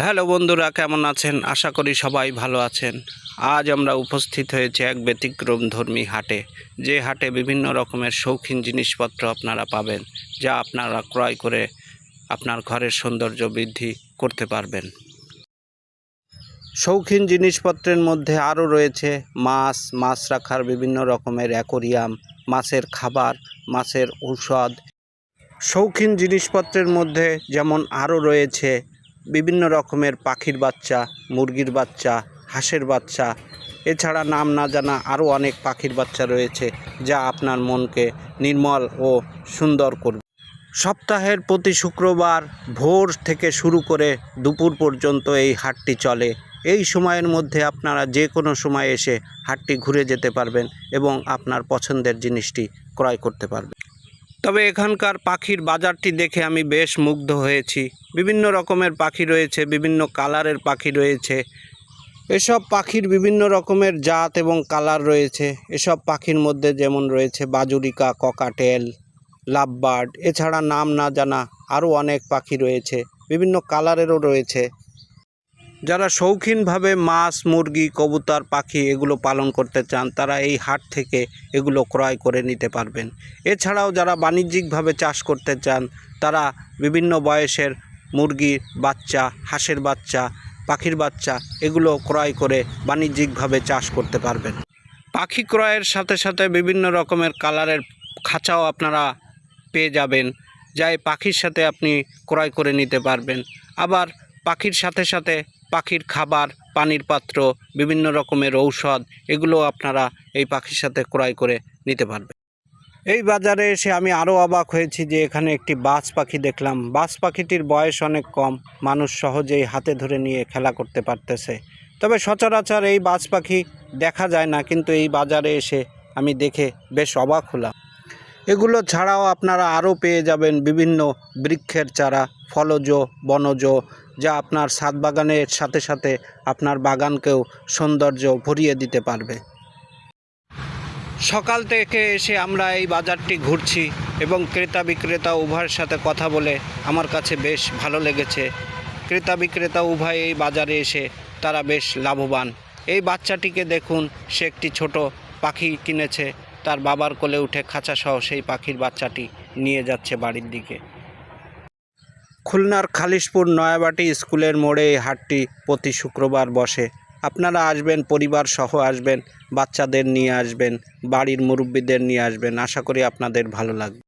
Hello বন্ধুরা, কেমন আছেন? আশা করি সবাই ভালো আছেন। আজ আমরা উপস্থিত হয়েছে এক ব্যতিক্রম ধর্মী হাটে, যে হাটে বিভিন্ন রকমের শৌখিন জিনিসপত্র আপনারা পাবেন, যা আপনারা ক্রয় করে আপনার ঘরের সৌন্দর্য বৃদ্ধি করতে পারবেন। শৌখিন জিনিসপত্রের মধ্যে আরও রয়েছে মাছ মাছ রাখার বিভিন্ন রকমের অ্যাকোরিয়াম, মাছের খাবার, মাছের ঔষধ। শৌখিন জিনিসপত্রের মধ্যে যেমন আরও রয়েছে বিভিন্ন রকমের পাখির বাচ্চা, মুরগির বাচ্চা, হাঁসের বাচ্চা। এছাড়া নাম না জানা আরও অনেক পাখির বাচ্চা রয়েছে যা আপনার মনকে নির্মল ও সুন্দর করবে। সপ্তাহের প্রতি শুক্রবার ভোর থেকে শুরু করে দুপুর পর্যন্ত এই হাটটি চলে। এই সময়ের মধ্যে আপনারা যে কোনো সময় এসে হাটটি ঘুরে যেতে পারবেন এবং আপনার পছন্দের জিনিসটি ক্রয় করতে পারবেন। তবে এখানকার পাখির বাজারটি দেখে আমি বেশ মুগ্ধ হয়েছি। বিভিন্ন রকমের পাখি রয়েছে, বিভিন্ন কালারের পাখি রয়েছে। এসব পাখির বিভিন্ন রকমের জাত এবং কালার রয়েছে। এসব পাখির মধ্যে যেমন রয়েছে বাজুরিকা, ককাটেল, লাভবার্ড, এছাড়া নাম না জানা আরও অনেক পাখি রয়েছে। বিভিন্ন কালারেরও রয়েছে। যারা শৌখিনভাবে মাছ, মুরগি, কবুতর, পাখি এগুলো পালন করতে চান, তারা এই হাট থেকে এগুলো ক্রয় করে নিতে পারবেন। এছাড়াও যারা বাণিজ্যিকভাবে চাষ করতে চান, তারা বিভিন্ন বয়সের মুরগির বাচ্চা, হাঁসের বাচ্চা, পাখির বাচ্চা এগুলো ক্রয় করে বাণিজ্যিকভাবে চাষ করতে পারবেন। পাখি ক্রয়ের সাথে সাথে বিভিন্ন রকমের কালারের খাঁচাও আপনারা পেয়ে যাবেন, যাই পাখির সাথে আপনি ক্রয় করে নিতে পারবেন। আবার পাখির সাথে সাথে পাখির খাবার, পানির পাত্র, বিভিন্ন রকমের ঔষধ এগুলো আপনারা এই পাখির সাথে ক্রয় করে নিতে পারবেন। এই বাজারে এসে আমি আরও অবাক হয়েছি যে এখানে একটি বাজ পাখি দেখলাম। বাজ পাখিটির বয়স অনেক কম, মানুষ সহজেই হাতে ধরে নিয়ে খেলা করতে পারতেছে। তবে সচরাচর এই বাজ পাখি দেখা যায় না, কিন্তু এই বাজারে এসে আমি দেখে বেশ অবাক হলাম। এগুলো ছাড়াও আপনারা আরও পেয়ে যাবেন বিভিন্ন বৃক্ষের চারা, ফলজ, বনজ, যা আপনার ছাদ বাগানের সাথে সাথে আপনার বাগানকেও সৌন্দর্য ভরিয়ে দিতে পারবে। সকাল থেকে এসে আমরা এই বাজারটি ঘুরছি এবং ক্রেতা বিক্রেতা উভয়ের সাথে কথা বলে আমার কাছে বেশ ভালো লেগেছে। ক্রেতা বিক্রেতা উভয় এই বাজারে এসে তারা বেশ লাভবান। এই বাচ্চাটিকে দেখুন, সে একটি ছোট পাখি কিনেছে। তার বাবার কোলে উঠে খাঁচাসহ সেই পাখির বাচ্চাটি নিয়ে যাচ্ছে বাড়ির দিকে। খুলনার খালিশপুর নয়াবাটি স্কুলের মোড়ে এই হাটটি প্রতি শুক্রবার বসে। আপনারা আসবেন পরিবার সহ আসবেন, বাচ্চাদের নিয়ে আসবেন, বাড়ির মুরব্বীদের নিয়ে আসবেন। আশা করি আপনাদের ভালো লাগবে।